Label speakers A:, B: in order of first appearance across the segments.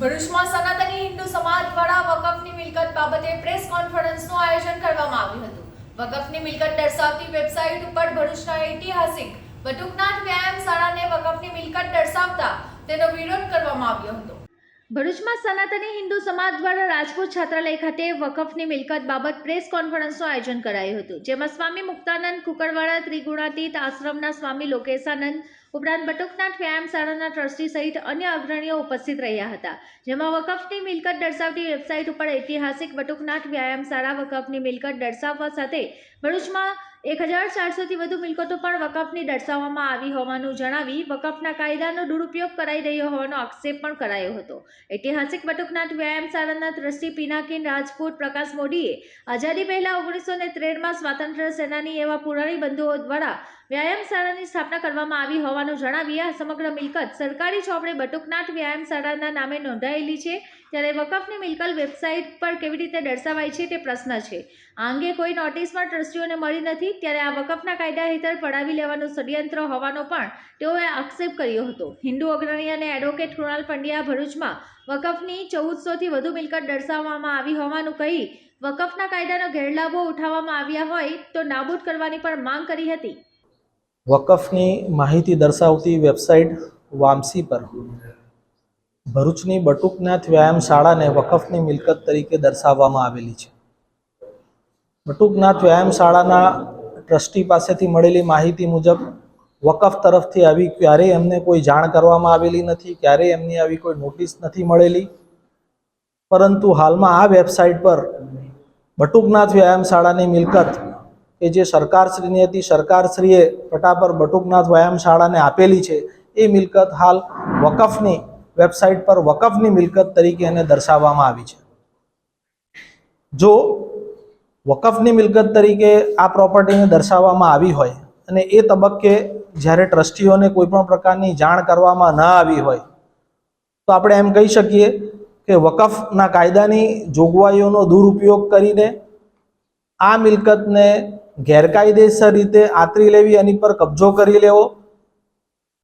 A: ભરૂચમાં સનાતની હિન્દુ સમાજ દ્વારા વકફની મિલકત બાબતે પ્રેસ કોન્ફરન્સનું આયોજન કરવામાં આવ્યું હતું. વકફની મિલકત દર્શાવતી વેબસાઇટ ઉપર ભરૂચના ઐતિહાસિક બટુકનાથ વ્યાયામ શાળાને વકફની મિલકત દર્શાવતા તેનો વિરોધ કરવામાં આવ્યો હતો. ભરૂચમાં સનાતની હિન્દુ સમાજ દ્વારા રાજપૂત છાત્રાલય ખાતે વકફની મિલકત બાબત પ્રેસ કોન્ફરન્સનું આયોજન કરાયું હતું, જેમાં સ્વામી મુક્તાનંદ કુકરવાડા ત્રિગુણાતીત આશ્રમના સ્વામી લોકેશાનંદ ઉપરાંત બટુકનાથ વ્યાયામશાળાના ટ્રસ્ટી સહિત અન્ય અગ્રણીઓ ઉપસ્થિત રહ્યા હતા. જેમાં વકફની મિલકત દર્શાવતી વેબસાઇટ ઉપર ઐતિહાસિક બટુકનાથ વ્યાયામ શાળા વકફની મિલકત દર્શાવવા સાથે ભરૂચમાં એક હજાર ચારસોથી વધુ મિલકતો પણ વકફની દર્શાવવામાં આવી હોવાનું જણાવી વકફના કાયદાનો દુરુપયોગ કરાઈ રહ્યો હોવાનો આક્ષેપ પણ કરાયો હતો. ઐતિહાસિક બટુકનાથ વ્યાયામ શાળાના ટ્રસ્ટી પિનાકીન રાજપૂત પ્રકાશ મોદીએ આઝાદી પહેલા ઓગણીસો ને ત્રેરમાં સ્વાતંત્ર્ય સેનાની એવા પુરાણી બંધુઓ દ્વારા વ્યાયામ શાળાની સ્થાપના કરવામાં આવી હોવાનું જણાવી આ સમગ્ર મિલકત સરકારી ચોપડે બટુકનાથ વ્યાયામશાળાના નામે નોંધાયેલી છે. ત્યારે વકફની મિલકત વેબસાઇટ પર કેવી રીતે દર્શાવાય છે તે પ્રશ્ન છે. આ અંગે કોઈ નોટિસ પણ ટ્રસ્ટીઓને મળી નથી, ત્યારે આ વકફના કાયદા હેઠળ પડાવી લેવાનું ષડયંત્ર હોવાનો પણ તેઓએ આક્ષેપ કર્યો હતો. હિન્દુ અગ્રણી અને એડવોકેટ કૃણાલ પંડ્યા ભરૂચમાં વકફની ચૌદસોથી વધુ મિલકત દર્શાવવામાં આવી હોવાનું કહી વકફના કાયદાનો ગેરલાભો ઉઠાવવામાં આવ્યા હોય તો નાબૂદ કરવાની પણ માંગ કરી હતી.
B: વકફની માહિતી દર્શાવતી વેબસાઇટ વામસી પર. ભરૂચની બટુકનાથ વ્યાયામ શાળાને વકફની મિલકત તરીકે દર્શાવવામાં આવેલી છે. બટુકનાથ વ્યાયામ શાળાના ટ્રસ્ટી પાસેથી મળેલી માહિતી મુજબ, વકફ તરફથી આવી ક્યારેય એમને કોઈ જાણ કરવામાં આવેલી નથી, ક્યારેય એમની આવી કોઈ નોટિસ નથી મળેલી. પરંતુ હાલમાં આ વેબસાઇટ પર બટુકનાથ વ્યાયામ શાળાની મિલકત કે જે સરકારશ્રીની હતી, સરકારશ્રીએ પટાપર બટુકનાથ વ્યાયામશાળાને આપેલી છે, એ મિલકત હાલ વકફની વેબસાઇટ પર વકફની મિલકત તરીકે એને દર્શાવવામાં આવી છે. જો વકફની મિલકત તરીકે આ પ્રોપર્ટીને દર્શાવવામાં આવી હોય અને એ તબક્કે જ્યારે ટ્રસ્ટીઓને કોઈ પણ પ્રકારની જાણ કરવામાં ન આવી હોય, તો આપણે એમ કહી શકીએ કે વકફના કાયદાની જોગવાઈઓનો દુરુપયોગ કરીને આ મિલકતને ગેરકાયદેસર રીતે આતરી લેવી, એની પર કબજો કરી લેવો,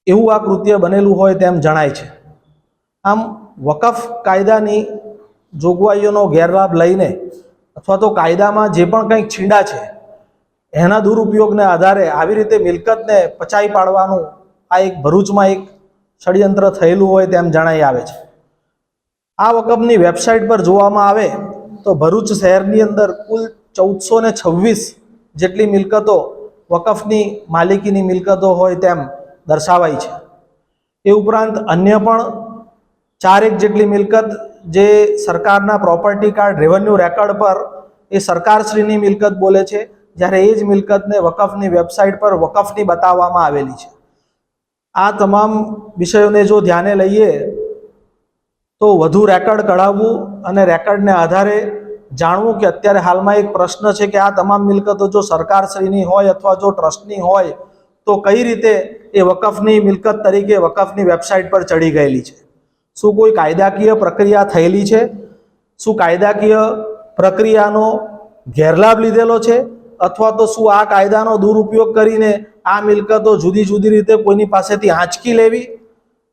B: એવું આ કૃત્ય બનેલું હોય તેમ જણાય છે. આમ વકફ કાયદાની જોગવાઈઓનો ગેરલાભ લઈને અથવા તો કાયદામાં જે પણ કંઈક છીંડા છે, એના દુરુપયોગને આધારે આવી રીતે મિલકતને પચાઈ પાડવાનું આ એક ભરૂચમાં એક ષડયંત્ર થયેલું હોય તેમ જણાઈ આવે છે. આ વકફની વેબસાઇટ પર જોવામાં આવે તો ભરૂચ શહેરની અંદર કુલ ચૌદસો ને છવ્વીસ જેટલી મિલકતો વકફની માલિકીની મિલકતો હોય તેમ દર્શાવાય છે. એ ઉપરાંત અન્ય પણ ચારેક જેટલી મિલકત જે સરકારના પ્રોપર્ટી કાર્ડ રેવન્યુ રેકર્ડ પર એ સરકારશ્રીની મિલકત બોલે છે, જ્યારે એ જ મિલકતને વકફની વેબસાઇટ પર વકફની બતાવવામાં આવેલી છે. આ તમામ વિષયોને જો ધ્યાને લઈએ તો વધુ રેકર્ડ કઢાવવું અને રેકર્ડને આધારે જાણવું કે અત્યારે હાલમાં એક પ્રશ્ન છે કે આ તમામ મિલકતો જો સરકારશ્રીની હોય અથવા જો ટ્રસ્ટની હોય, તો કઈ રીતે એ વકફની મિલકત તરીકે વકફની વેબસાઇટ પર ચડી ગયેલી છે? શું કોઈ કાયદાકીય પ્રક્રિયા થયેલી છે? શું કાયદાકીય પ્રક્રિયાનો ગેરલાભ લીધેલો છે? અથવા તો શું આ કાયદાનો દુરુપયોગ કરીને આ મિલકતો જુદી જુદી રીતે કોઈની પાસેથી આંચકી લેવી?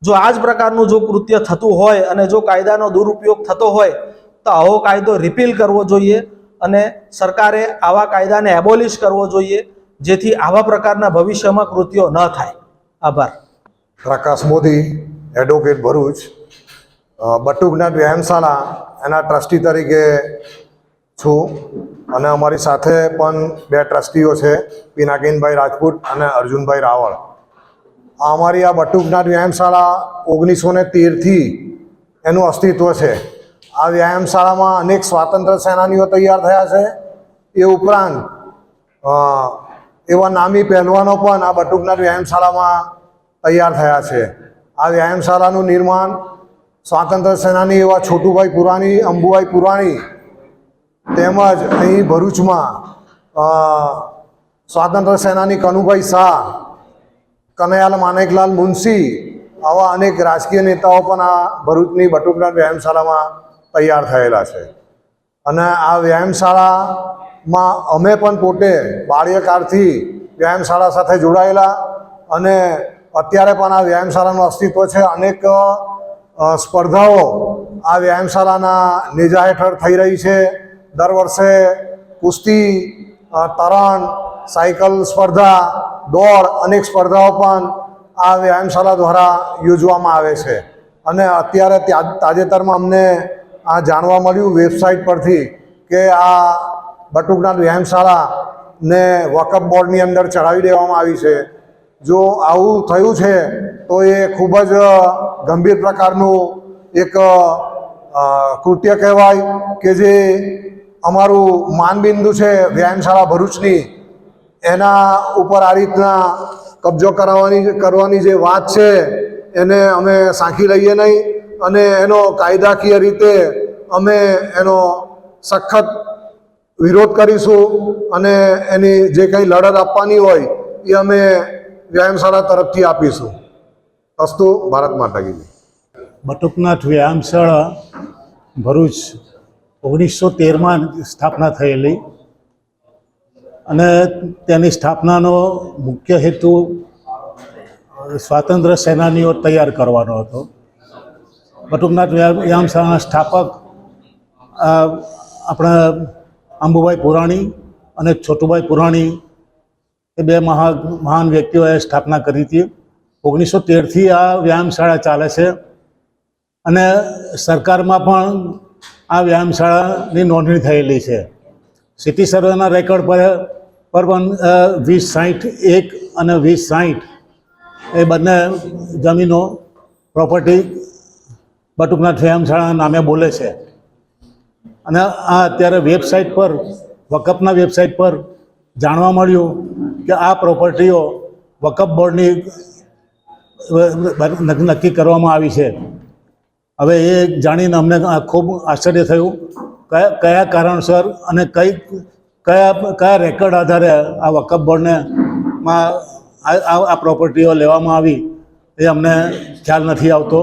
B: જો આ જ પ્રકારનું જો કૃત્ય થતું હોય અને જો કાયદાનો દુરુપયોગ થતો હોય તો આવો કાયદો રિપીલ કરવો જોઈએ અને સરકારે આવા કાયદાને એબોલિશ કરવો જોઈએ, જેથી આવા પ્રકારના ભવિષ્યમાં કૃત્યો ન થાય. આભાર.
C: પ્રકાશ મોદી એડવોકેટ ભરૂચ. બટુકનાથ વ્યાયામશાળા એના ટ્રસ્ટી તરીકે છું. અને અમારી સાથે પણ બે ટ્રસ્ટીઓ છે પિનાકીનભાઈ રાજપૂત અને અર્જુનભાઈ રાવળ. અમારી આ બટુકનાથ વ્યાયામશાળા ઓગણીસો ને તેરથી એનું અસ્તિત્વ છે. આ વ્યાયામશાળામાં અનેક સ્વાતંત્ર્ય સેનાનીઓ તૈયાર થયા છે. એ ઉપરાંત એવા નામી પહેલવાનો પણ આ બટુકનાથ વ્યાયામશાળામાં તૈયાર થયા છે. આ વ્યાયામશાળાનું નિર્માણ સ્વાતંત્ર્ય સેનાની એવા છોટુભાઈ પુરાણી, અંબુભાઈ પુરાણી તેમજ અહીં ભરૂચમાં સ્વાતંત્ર્ય સેનાની કનુભાઈ શાહ, કનૈયાલ માનેકલાલ મુનશી આવા અનેક રાજકીય નેતાઓ પણ આ ભરૂચની બટુકનાથ વ્યાયામશાળામાં તૈયાર થયેલા છે. અને આ વ્યાયામશાળામાં અમે પણ પોતે બાળ્યકાળથી વ્યાયામશાળા સાથે જોડાયેલા અને અત્યારે પણ આ વ્યાયામશાળાનું અસ્તિત્વ છે. અનેક સ્પર્ધાઓ આ વ્યાયામશાળાના નેજા હેઠળ થઈ રહી છે. દર વર્ષે કુસ્તી તરણ, સાયકલ સ્પર્ધા, દોડ અનેક સ્પર્ધાઓ પણ આ વ્યાયામશાળા દ્વારા યોજવામાં આવે છે. અને અત્યારે ત્યાં, તાજેતરમાં અમને આ જાણવા મળ્યું વેબસાઇટ પરથી કે આ બટુકનાથ વ્યાયામશાળા ને વકફ બોર્ડની અંદર ચડાવી દેવામાં આવી છે. જો આવું થયું છે, તો એ ખૂબ જ ગંભીર પ્રકારનું એક કૃત્ય કહેવાય કે જે અમારું માનબિંદુ છે વ્યાયામશાળા ભરૂચની, એના ઉપર આ રીતના કબજો કરાવવાની કરવાની જે વાત છે, એને અમે સાંખી લઈએ નહીં અને એનો કાયદાકીય રીતે અમે એનો સખત વિરોધ કરીશું અને એની જે કંઈ લડત આપવાની હોય એ અમે વ્યાયામશાળા તરફથી આપીશું અસ્તુ, ભારત માતા કી.
D: બટુકનાથ વ્યાયામશાળા ભરૂચ ઓગણીસો તેરમાં સ્થાપના થયેલી અને તેની સ્થાપનાનો મુખ્ય હેતુ સ્વાતંત્ર્ય સેનાનીઓ તૈયાર કરવાનો હતો બટુકનાથ વ્યા- વ્યાયામશાળાના સ્થાપક આપણા અંબુભાઈ પુરાણી અને છોટુભાઈ પુરાણી એ બે મહા મહાન વ્યક્તિઓએ સ્થાપના કરી હતી. ઓગણીસો તેરથી આ વ્યાયામશાળા ચાલે છે અને સરકારમાં પણ આ વ્યાયામશાળાની નોંધણી થયેલી છે. સિટી સર્વેના રેકોર્ડ પર પર પણ વીસ સાઠ એક અને વીસ સાઠ એ બંને જમીનો, પ્રોપર્ટી, બટુકનાથ વ્યાયામશાળાના નામે બોલે છે. અને આ અત્યારે વેબસાઇટ પર, વકફના વેબસાઇટ પર જાણવા મળ્યું કે આ પ્રોપર્ટીઓ વકફ બોર્ડની નક્કી કરવામાં આવી છે. હવે એ જાણીને અમને ખૂબ આશ્ચર્ય થયું કયા કયા કારણસર અને કઈ, કયા કયા રેકોર્ડ આધારે આ વકફ બોર્ડને માં આ પ્રોપર્ટીઓ લેવામાં આવી એ અમને ખ્યાલ નથી આવતો.